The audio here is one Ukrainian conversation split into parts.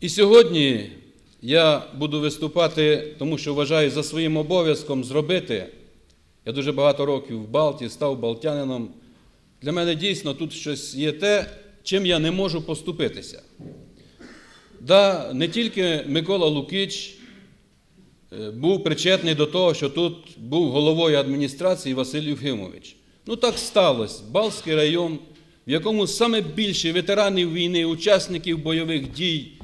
І сьогодні я буду виступати, тому що вважаю за своїм обов'язком зробити. Я дуже багато років в Балті, став балтянином. Для мене дійсно тут щось є те, чим я не можу поступитися. Да, не тільки Микола Лукич е, був причетний до того, що тут був головою адміністрації Василь Євгимович. Ну так сталося. Балтський район, в якому саме більше ветеранів війни, учасників бойових дій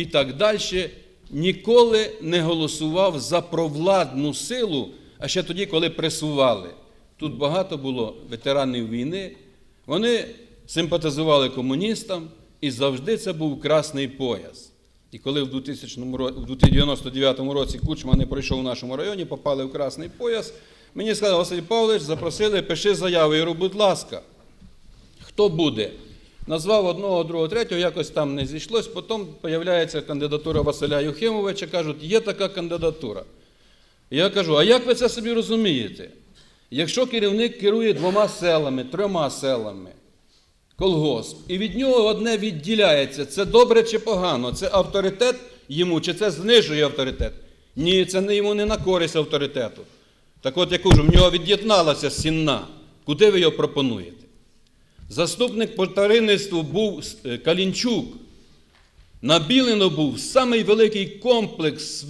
і так далі, ніколи не голосував за провладну силу, а ще тоді, коли пресували. Тут багато було ветеранів війни, вони симпатизували комуністам, і завжди це був красний пояс. І коли в 2000 1999 році Кучма не пройшов в нашому районі, попали в красний пояс, мені сказали, Василь Павлович, запросили, пиши заяву. Я говорю, будь ласка, хто буде? Назвав одного, другого, третього, якось там не зійшлось. Потім з'являється кандидатура Василя Юхимовича, кажуть, є така кандидатура. Я кажу, а як ви це собі розумієте? Якщо керівник керує двома селами, трьома селами, колгосп, і від нього одне відділяється, це добре чи погано, це авторитет йому, чи це знижує авторитет? Ні, це йому не на користь авторитету. Так от я кажу, в нього від'єдналася сінна. Куди ви його пропонуєте? Заступник по був е, Калінчук. На Білино був самий великий комплекс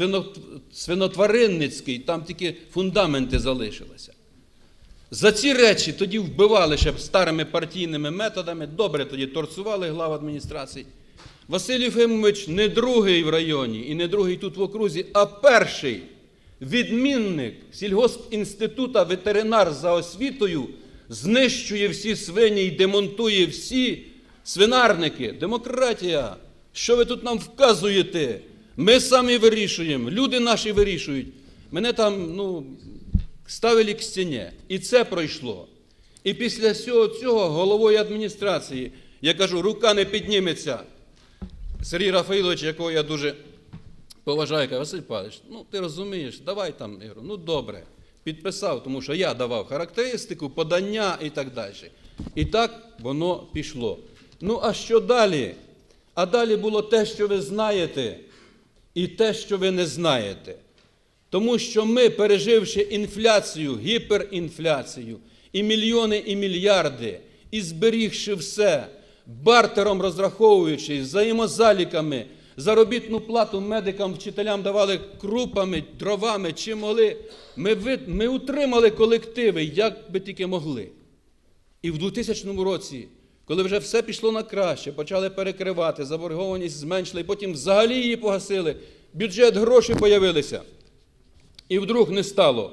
свинотваринницький, там тільки фундаменти залишилися. За ці речі тоді вбивали ще старими партійними методами, добре тоді торцували глав адміністрації. Василь Єфимович не другий в районі і не другий тут в окрузі, а перший відмінник сільгоспінститута, ветеринар за освітою, знищує всі свині і демонтує всі свинарники. Демократія. Що ви тут нам вказуєте? Ми самі вирішуємо, люди наші вирішують. Мене там, ну, ставили к стіні. І це пройшло. І після всього цього головою адміністрації, я кажу, рука не підніметься. Сергій Рафаїлович, якого я дуже поважаю, каже, Василь Павлович, ну ти розумієш, давай там, я говорю, ну добре. Підписав, тому що я давав характеристику, подання і так далі. І так воно пішло. Ну, а що далі? А далі було те, що ви знаєте, і те, що ви не знаєте. Тому що ми, переживши інфляцію, гіперінфляцію, і мільйони, і мільярди, і зберігши все, бартером розраховуючи, взаємозаліками, заробітну плату медикам, вчителям давали крупами, дровами, чим могли, ми, ви- ми утримали колективи, як би тільки могли. І в 2000 році, коли вже все пішло на краще, почали перекривати, заборгованість зменшили, потім взагалі її погасили, бюджет гроші появилися. І вдруг не стало.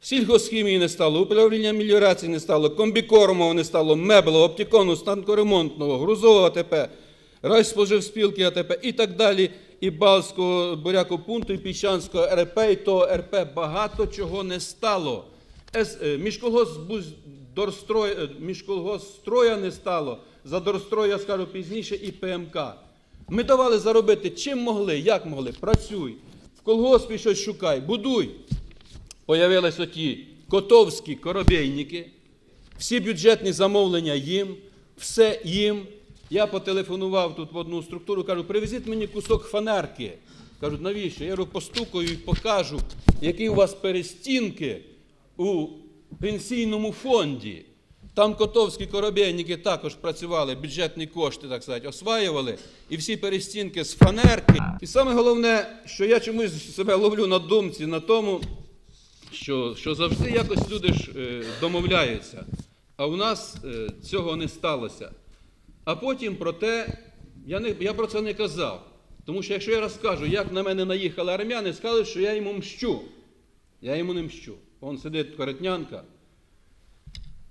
Сільгосхімії не стало, управління меліорації не стало, комбікормового не стало, меблого, оптикону, станкоремонтного, грузового АТП, райспоживспілки АТП і так далі, і Балтського бурякопункту, і Піщанського РП, і того РП. Багато чого не стало. Е, е, міжколгосстроя не стало, за дорстрой я скажу пізніше, і ПМК. Ми давали заробити чим могли, як могли. Працюй. В колгоспі щось шукай, будуй. Появились оті котовські коробейники, всі бюджетні замовлення їм, все їм. Я потелефонував тут в одну структуру, кажу, привезіть мені кусок фанерки. Кажуть, навіщо? Я говорю, постукаю і покажу, які у вас перестінки у пенсійному фонді. Там котовські коробейники також працювали, бюджетні кошти, так сказати, осваювали, і всі перестінки з фанерки. І саме головне, що я чомусь себе ловлю на думці, на тому, що, що завжди якось люди ж е, домовляються. А у нас е, цього не сталося. А потім про те, я, не, я про це не казав. Тому що якщо я розкажу, як на мене наїхали армяни, скажуть, що я йому мщу. Я йому не мщу. Вон сидить коротнянка.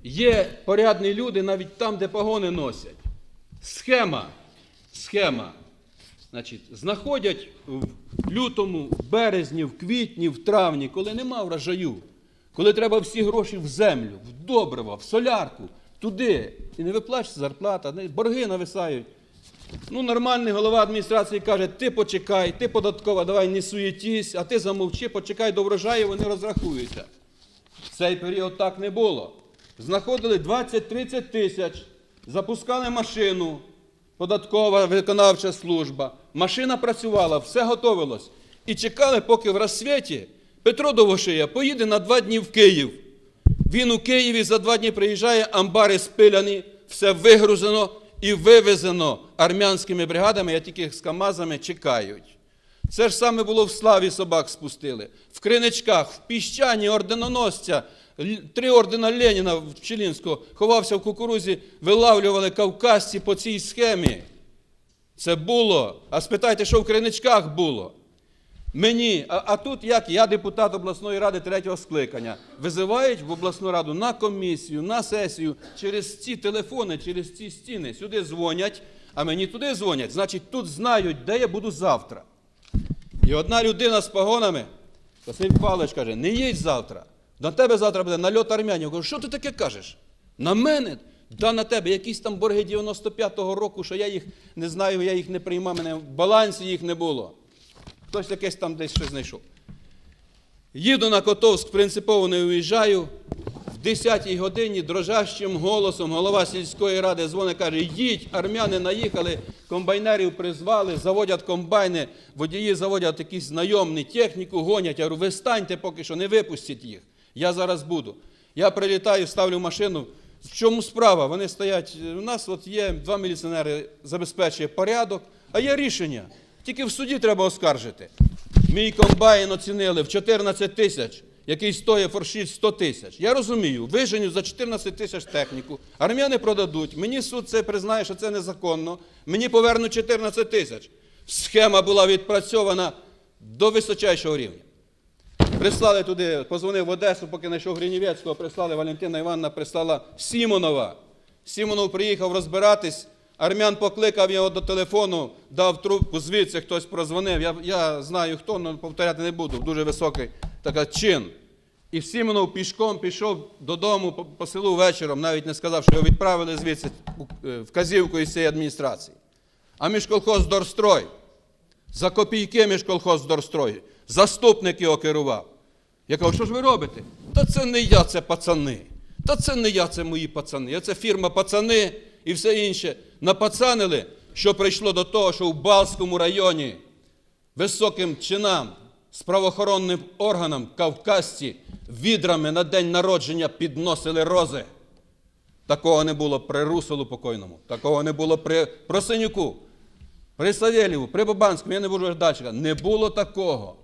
Є порядні люди навіть там, де погони носять. Схема. Схема. Значить, знаходять в лютому, в березні, в квітні, в травні, коли нема врожаю, коли треба всі гроші в землю, в добрива, в солярку, туди. І не виплачується зарплата, борги нависають. Ну, нормальний голова адміністрації каже, ти почекай, ти податкова, давай не суєтісь, а ти замовчи, почекай до врожаю, вони розрахуються. В цей період так не було. Знаходили 20-30 тисяч, запускали машину, податкова виконавча служба, машина працювала, все готовилось. І чекали, поки в розсвіті Петро Довошия поїде на два дні в Київ. Він у Києві за два дні приїжджає, амбари спиляні, все вигрузено і вивезено армянськими бригадами, а тільки з КАМАЗами чекають. Це ж саме було в славі собак спустили. В Криничках, в піщані орденоносця, три ордена Леніна в Пчелінського ховався в кукурузі, вилавлювали кавказці по цій схемі. Це було. А спитайте, що в Криничках було? Мені, а, а тут як я депутат обласної ради третього скликання, визивають в обласну раду на комісію, на сесію через ці телефони, через ці стіни. Сюди дзвонять, а мені туди дзвонять. Значить, тут знають, де я буду завтра. І одна людина з погонами, Василь Павлович каже, не їдь завтра. На тебе завтра буде нальот армянів. Я кажу, що ти таке кажеш? На мене? Да на тебе, якісь там борги 95-го року, що я їх не знаю, я їх не приймав, мене в балансі їх не було. Хтось якесь там десь щось знайшов. Їду на Котовськ, принципово не уїжджаю. В 10-й годині дрожащим голосом голова сільської ради дзвонить, каже, їдь, армяни наїхали, комбайнерів призвали, заводять комбайни, водії заводять якісь знайомні техніку, гонять. Я говорю, ви станьте поки що, не випустіть їх. Я зараз буду. Я прилітаю, ставлю машину. В чому справа? Вони стоять. У нас от є два міліціонери, забезпечує порядок, а є рішення. Тільки в суді треба оскаржити. Мій комбайн оцінили в 14 тисяч, який стоїть форшіт 100 тисяч. Я розумію, виженю за 14 тисяч техніку, армяни продадуть, мені суд це признає, що це незаконно, мені повернуть 14 тисяч. Схема була відпрацьована до височайшого рівня. Прислали туди, позвонив в Одесу, поки знайшов Гринівецького, прислали Валентина Івановна, прислала Сімонова. Сімонов приїхав розбиратись, армян покликав його до телефону, дав трубку, звідси хтось прозвонив. Я, я знаю хто, але повторяти не буду. Дуже високий така чин. І Сімонов пішком пішов додому по, по селу вечором, навіть не сказав, що його відправили звідси е, вказівку із цієї адміністрації. А міжколхоз Дорстрой. За копійки міжколхоз Дорстрой. Заступник його керував. Я кажу, що ж ви робите? Та це не я, це пацани. Та це не я, це мої пацани. Це фірма пацани і все інше. Напацанили, що прийшло до того, що в Балському районі високим чинам з правоохоронним органам кавказці відрами на день народження підносили рози. Такого не було при Русолу покойному, такого не було при Просинюку, при Савєлєву, при Бабанському, я не буду далі. Не було такого.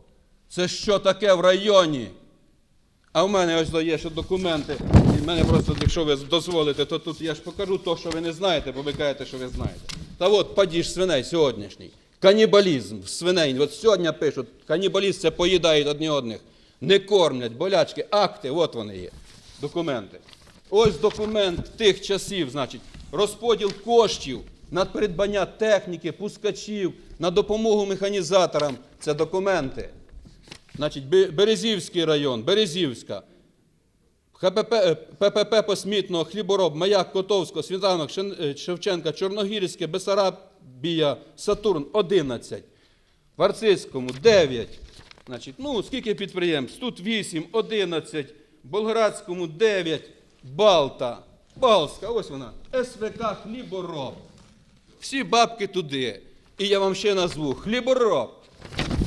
Це що таке в районі? А в мене ось є ще документи. Мене просто, якщо ви дозволите, то тут я ж покажу те, що ви не знаєте, бо ви кажете, що ви знаєте. Та от падіж свиней сьогоднішній. Канібалізм свиней. От сьогодні пишуть, канібалізм це поїдають одні одних. Не кормлять, болячки, акти, от вони є. Документи. Ось документ тих часів, значить, розподіл коштів на придбання техніки, пускачів, на допомогу механізаторам. Це документи. Значить, Березівський район, Березівська, ХПП, е, ППП Посмітного, Хлібороб, Маяк, Котовського, Світанок, е, Шевченка, Чорногірське, Бесарабія, Сатурн 11. В Арцизькому 9. Значить, ну, скільки підприємств? Тут 8, 11, Болградському 9, Балта, Балська, ось вона, СВК Хлібороб. Всі бабки туди. І я вам ще назву хлібороб.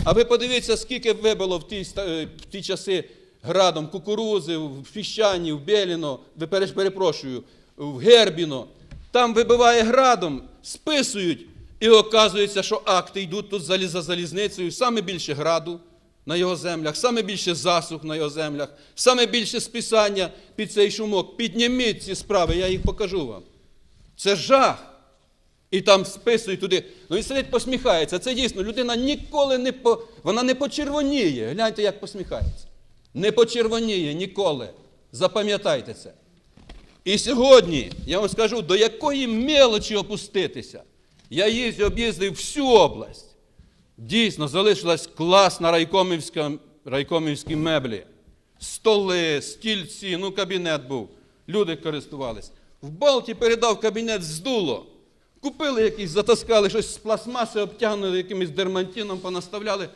А ви подивіться, скільки вибило в ті, е, в ті часи градом кукурузи, в Фіщані, в Беліно, перепрошую, в Гербіно. Там вибиває градом, списують, і оказується, що акти йдуть тут за залізницею, саме більше граду на його землях, саме більше засух на його землях, саме більше списання під цей шумок. Підніміть ці справи, я їх покажу вам. Це жах. І там списують туди. Ну і сидить посміхається. Це дійсно, людина ніколи не по... вона не почервоніє. Гляньте, як посміхається. Не почервоніє ніколи. Запам'ятайте це. І сьогодні я вам скажу, до якої мелочі опуститися. Я їздив, об'їздив всю область. Дійсно, залишилась класна райкомівська, райкомівські меблі. Столи, стільці, ну кабінет був. Люди користувались. В Балті передав кабінет здуло. Купили якісь, затаскали щось з пластмаси, обтягнули якимось дермантином, понаставляли.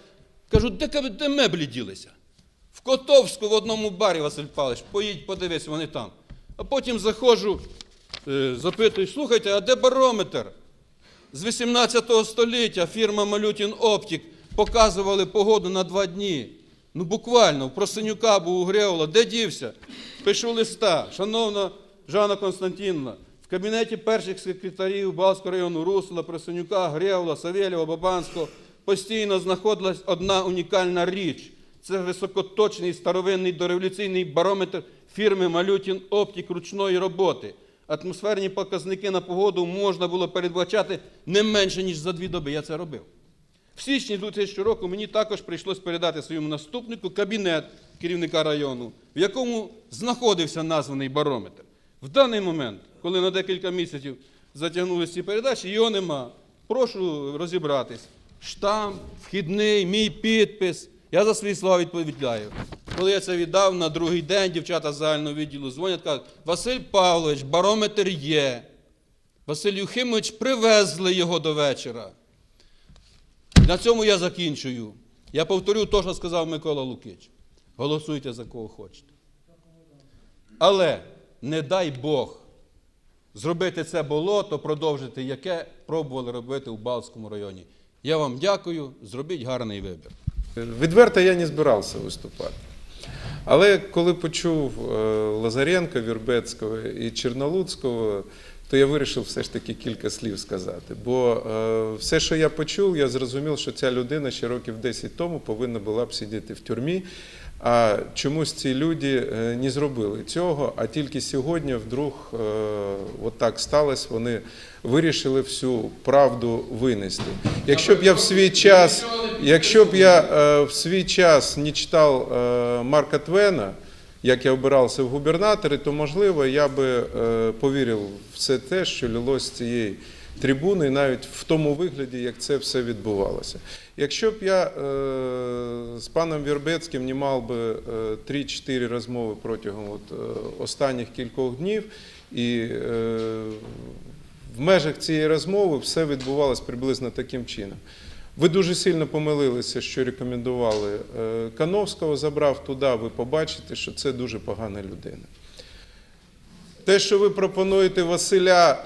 Кажу, де, де меблі ділися? Котовську в одному барі, Василь Павлович, поїдь, подивись, вони там. А потім заходжу, е, запитую, слухайте, а де барометр? З 18 століття фірма Малютін Оптік показували погоду на два дні. Ну буквально, в Просинюка був у Греола. Де дівся? Пишу листа. Шановна Жанна Константинівна, в кабінеті перших секретарів Балського району Русла, Просинюка, Греола, Савєлєва, Бабанського постійно знаходилась одна унікальна річ. Це високоточний старовинний дореволюційний барометр фірми Малютін Оптік ручної роботи. Атмосферні показники на погоду можна було передбачати не менше, ніж за дві доби. Я це робив. В січні 2000 року мені також прийшлось передати своєму наступнику кабінет керівника району, в якому знаходився названий барометр. В даний момент, коли на декілька місяців затягнулися ці передачі, його нема. Прошу розібратись. Штамп, вхідний, мій підпис. Я за свої слова відповідаю. Коли я це віддав на другий день, дівчата з загального відділу дзвонять, кажуть, Василь Павлович, барометр є. Василь Юхимович, привезли його до вечора. На цьому я закінчую. Я повторю те, що сказав Микола Лукич. Голосуйте за кого хочете. Але не дай Бог зробити це болото, продовжити, яке пробували робити у Балтському районі. Я вам дякую, зробіть гарний вибір. Відверто я не збирався виступати. Але коли почув Лазаренко, Лазаренка, Вірбецького і Чернолуцького, то я вирішив все ж таки кілька слів сказати. Бо е, все, що я почув, я зрозумів, що ця людина ще років 10 тому повинна була б сидіти в тюрмі. А чомусь ці люди е, не зробили цього, а тільки сьогодні вдруг е, от так сталося, вони вирішили всю правду винести. Якщо б я в свій час, якщо б я е, в свій час не читав Марка Твена, як я обирався в губернатори, то можливо я би повірив в все те, що лилось цієї трибуни, навіть в тому вигляді, як це все відбувалося. Якщо б я е, з паном Вірбецьким не мав би е, 3-4 розмови протягом от, е, останніх кількох днів, і е, в межах цієї розмови все відбувалося приблизно таким чином. Ви дуже сильно помилилися, що рекомендували е, Кановського, забрав туди, ви побачите, що це дуже погана людина. Те, що ви пропонуєте Василя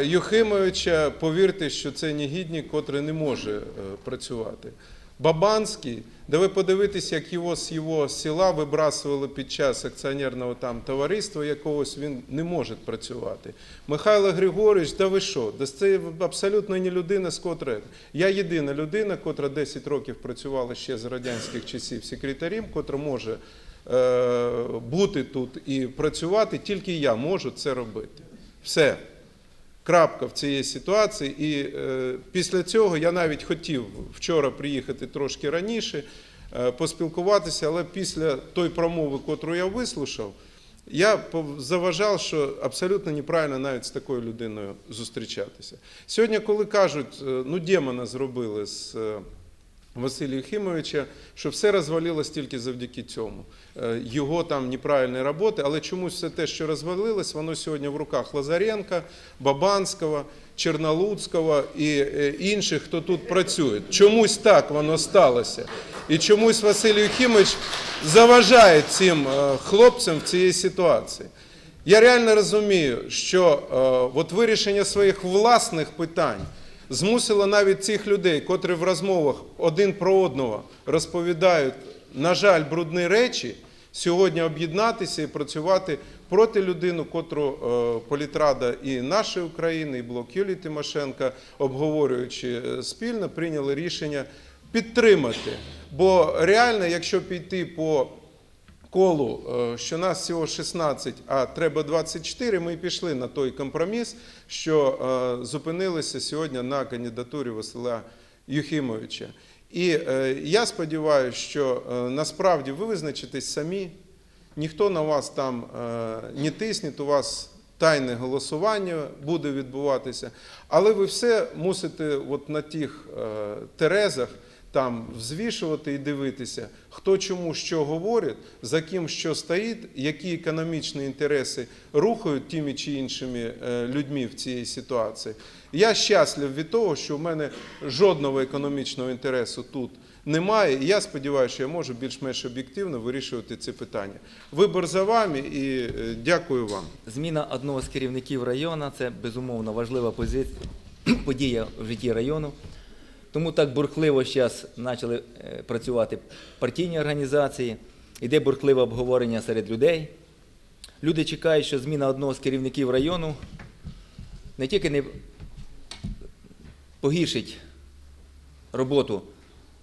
е, Юхимовича, повірте, що це негідник, котрий не може е, працювати. Бабанський, де ви подивитесь, як його з його села вибрасували під час акціонерного там товариства якогось, він не може працювати. Михайло Григорович, да ви що? Да це абсолютно не людина, з котрої. Я єдина людина, котра 10 років працювала ще з радянських часів секретарем, котра може бути тут і працювати, тільки я можу це робити. Все. Крапка в цій ситуації. І е, після цього я навіть хотів вчора приїхати трошки раніше, е, поспілкуватися, але після той промови, котру я вислухав, я заважав, що абсолютно неправильно навіть з такою людиною зустрічатися. Сьогодні, коли кажуть, е, ну демона зробили з. е, Василія Єхимовича, що все розвалилось тільки завдяки цьому. Е, Його там неправильної роботи, але чомусь все те, що розвалилось, воно сьогодні в руках Лазаренка, Бабанського, Чернолуцького і е, інших, хто тут працює. Чомусь так воно сталося. І чомусь Василь Єхимович заважає цим е, хлопцям в цій ситуації. Я реально розумію, що от вирішення своїх власних питань змусило навіть цих людей, котрі в розмовах один про одного розповідають, на жаль, брудні речі, сьогодні об'єднатися і працювати проти людини, котру е, політрада і нашої України, і блок Юлії Тимошенка, обговорюючи е, спільно, прийняли рішення підтримати. Бо реально, якщо піти по колу, е, що нас всього 16, а треба 24, ми пішли на той компроміс, що зупинилися сьогодні на кандидатурі Василя Юхимовича. І е, я сподіваюся, що е, насправді ви визначитесь самі, ніхто на вас там е, не тисне, у вас тайне голосування буде відбуватися, але ви все мусите от на тих терезах там взвішувати і дивитися, хто чому що говорить, за ким що стоїть, які економічні інтереси рухають тими чи іншими е, людьми в цій ситуації. Я щаслив від того, що в мене жодного економічного інтересу тут немає. І я сподіваюся, що я можу більш-менш об'єктивно вирішувати ці питання. Вибор за вами і е, дякую вам. Зміна одного з керівників району це безумовно важлива подія в житті району. Тому так бурхливо зараз почали е, працювати партійні організації, іде бурхливе обговорення серед людей. Люди чекають, що зміна одного з керівників району не тільки не погіршить роботу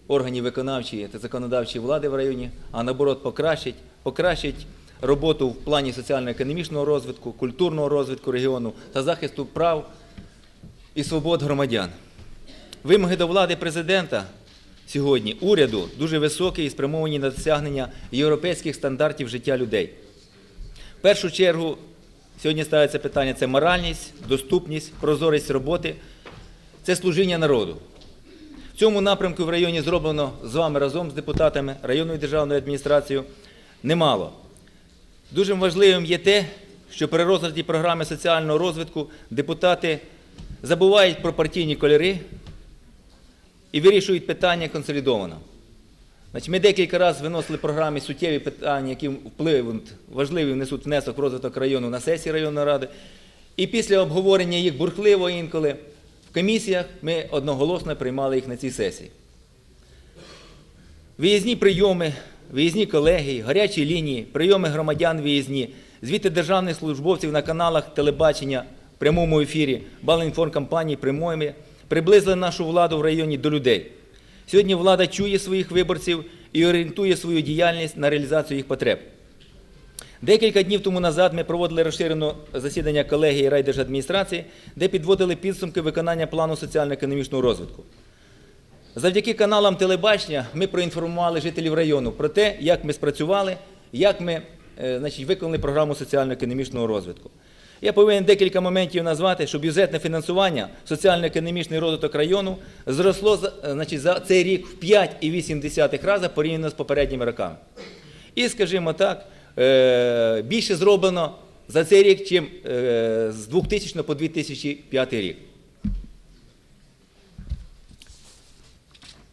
органів виконавчої та законодавчої влади в районі, а наоборот покращить, покращить роботу в плані соціально-економічного розвитку, культурного розвитку регіону та захисту прав і свобод громадян. Вимоги до влади президента сьогодні, уряду, дуже високі і спрямовані на досягнення європейських стандартів життя людей. В першу чергу сьогодні ставиться питання це моральність, доступність, прозорість роботи, це служіння народу. В цьому напрямку в районі зроблено з вами разом з депутатами районною державною адміністрацією немало. Дуже важливим є те, що при розгляді програми соціального розвитку депутати забувають про партійні кольори і вирішують питання консолідовано. Значить, ми декілька разів виносили програмі суттєві питання, які впливають, важливі внесуть внесок в розвиток району на сесії районної ради. І після обговорення їх бурхливо інколи в комісіях ми одноголосно приймали їх на цій сесії. Виїзні прийоми, виїзні колегії, гарячі лінії, прийоми громадян виїзні, звіти державних службовців на каналах телебачення в прямому ефірі, балінформкомпанії прямими приблизили нашу владу в районі до людей. Сьогодні влада чує своїх виборців і орієнтує свою діяльність на реалізацію їх потреб. Декілька днів тому назад ми проводили розширене засідання колегії райдержадміністрації, де підводили підсумки виконання плану соціально-економічного розвитку. Завдяки каналам телебачення ми проінформували жителів району про те, як ми спрацювали, як ми е, значить, виконали програму соціально-економічного розвитку. Я повинен декілька моментів назвати, що бюджетне фінансування, соціально-економічний розвиток району зросло е, значить, за цей рік в 5,8 рази порівняно з попередніми роками. І, скажімо так, е, більше зроблено за цей рік, чим е, з 2000 по 2005 рік.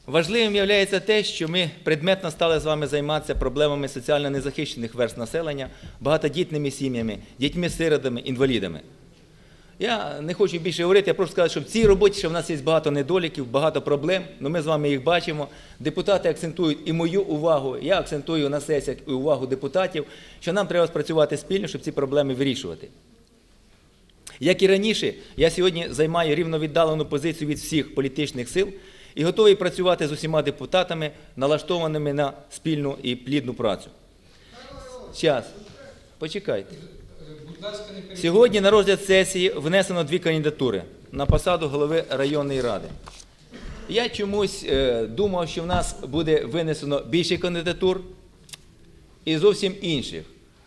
Важливим є те, що ми предметно стали з вами займатися проблемами соціально незахищених верст населення, багатодітними сім'ями, дітьми-сиротами, інвалідами. Я не хочу більше говорити, я просто сказати, що в цій роботі ще в нас є багато недоліків, багато проблем, але ми з вами їх бачимо. Депутати акцентують і мою увагу, я акцентую на сесіях і увагу депутатів, що нам треба спрацювати спільно, щоб ці проблеми вирішувати. Як і раніше, я сьогодні займаю рівновіддалену позицію від всіх політичних сил і готовий працювати з усіма депутатами, налаштованими на спільну і плідну працю. Зараз, почекайте. Сьогодні на розгляд сесії внесено дві кандидатури на посаду голови районної ради. Я чомусь е, думав, що в нас буде винесено більше кандидатур і зовсім інших.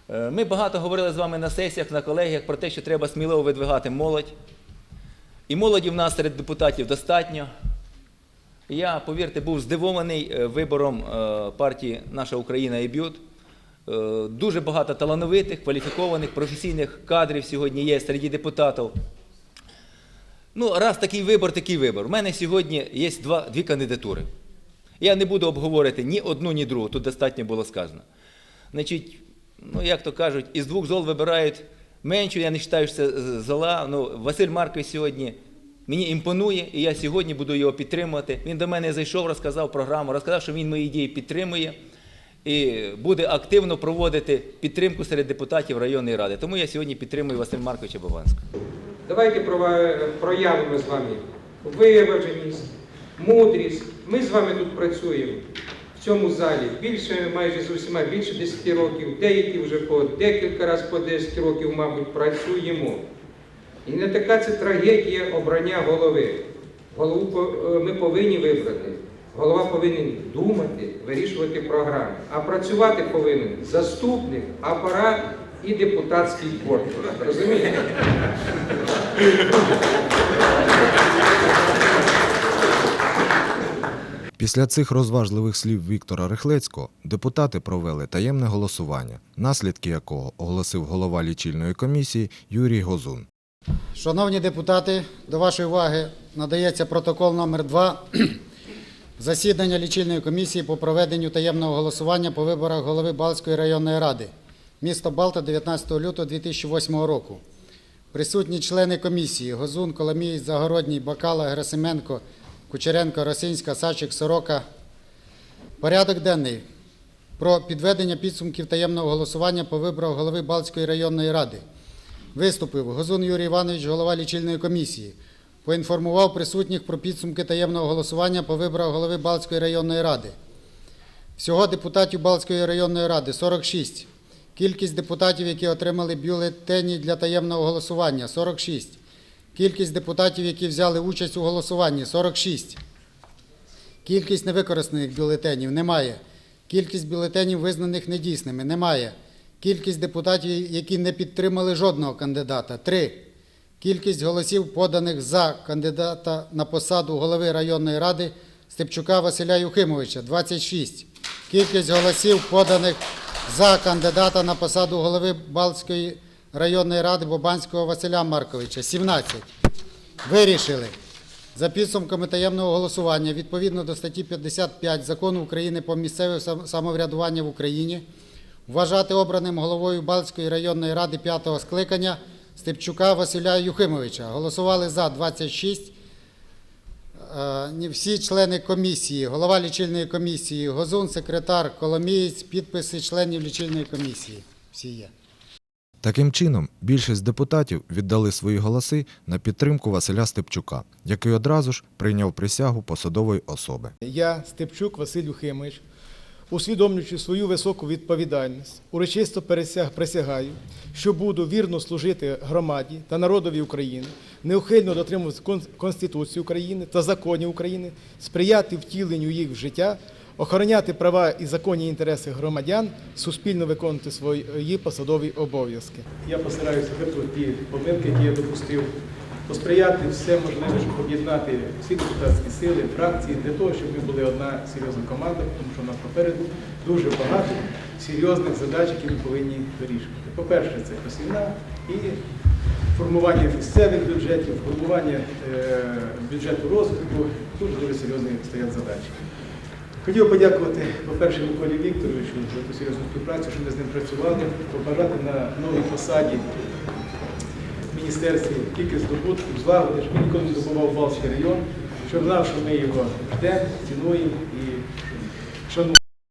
Е, Ми багато говорили з вами на сесіях, на колегіях про те, що треба сміливо видвигати молодь. І молоді в нас серед депутатів достатньо. Я, повірте, був здивований е, вибором е, партії Наша Україна і Б'ют. Е, Дуже багато талановитих, кваліфікованих, професійних кадрів сьогодні є серед депутатів. Ну, раз такий вибор, такий вибор. У мене сьогодні є два, дві кандидатури. Я не буду обговорити ні одну, ні другу, тут достатньо було сказано. Значить, ну як то кажуть, із двох зол вибирають меншу, я не вважаю, що це зола. Ну, Василь Маркович сьогодні мені імпонує, і я сьогодні буду його підтримувати. Він до мене зайшов, розказав програму, розказав, що він мої ідеї підтримує і буде активно проводити підтримку серед депутатів районної ради. Тому я сьогодні підтримую Василя Марковича Бабанського. Давайте проявимо з вами виваженість, мудрість. Ми з вами тут працюємо в цьому залі більше, майже з усіма більше 10 років, деякі вже по декілька разів по 10 років, мабуть, працюємо. І не така це трагедія обрання голови. Голову е, ми повинні вибрати. Голова повинен думати, вирішувати програми. А працювати повинен заступник, апарат і депутатський корпус. Розумієте? Після цих розважливих слів Віктора Рихлецького депутати провели таємне голосування, наслідки якого оголосив голова лічильної комісії Юрій Гозун. Шановні депутати, до вашої уваги надається протокол номер 2 засідання лічильної комісії по проведенню таємного голосування по виборах голови Балтської районної ради, місто Балта 19 лютого 2008 року. Присутні члени комісії Гозун, Коломієць, Загородній, Бакала, Герасименко, Кучеренко, Росинська, Сачик, Сорока. Порядок денний про підведення підсумків таємного голосування по виборах голови Балтської районної ради. Виступив Гозун Юрій Іванович, голова лічильної комісії. Поінформував присутніх про підсумки таємного голосування по виборах голови Балтської районної ради. Всього депутатів Балтської районної ради 46. Кількість депутатів, які отримали бюлетені для таємного голосування 46. Кількість депутатів, які взяли участь у голосуванні 46. Кількість невикористаних бюлетенів немає. Кількість бюлетенів, визнаних недійсними, немає. Кількість депутатів, які не підтримали жодного кандидата 3. Кількість голосів, поданих за кандидата на посаду голови районної ради Степчука Василя Юхимовича 26. Кількість голосів, поданих за кандидата на посаду голови Балтської районної ради Бобанського Василя Марковича 17. Вирішили за підсумками таємного голосування відповідно до статті 55 Закону України про місцеве самоврядування в Україні вважати обраним головою Балтської районної ради п'ятого скликання Степчука Василя Юхимовича. Голосували за 26. Е, Всі члени комісії, голова лічильної комісії, Гозун, секретар, Коломієць, підписи членів лічильної комісії. Всі є. Таким чином, більшість депутатів віддали свої голоси на підтримку Василя Степчука, який одразу ж прийняв присягу посадової особи. Я, Степчук Василь Юхимович, усвідомлюючи свою високу відповідальність, урочисто присягаю, що буду вірно служити громаді та народові України, неухильно дотримуватися Кон- Конституції України та законів України, сприяти втіленню їх в життя, охороняти права і законні інтереси громадян, суспільно виконувати свої посадові обов'язки. Я постараюся виправити помилки, які я допустив, посприяти все можливе, щоб об'єднати всі депутатські сили, фракції для того, щоб ми були одна серйозна команда, тому що в нас попереду дуже багато серйозних задач, які ми повинні вирішувати. По-перше, це посівна і формування місцевих бюджетів, формування е, бюджету розвитку. Дуже дуже серйозні стоять задачі. Хотів подякувати, по-перше, Миколі Вікторовичу за ту серйозну співпрацю, що ми з ним працювали, побажати на новій посаді міністерстві тільки здобутків, злагоди, щоб він ніколи не забував Балтський район, щоб знав, що ми його ждемо, цінуємо і шануємо.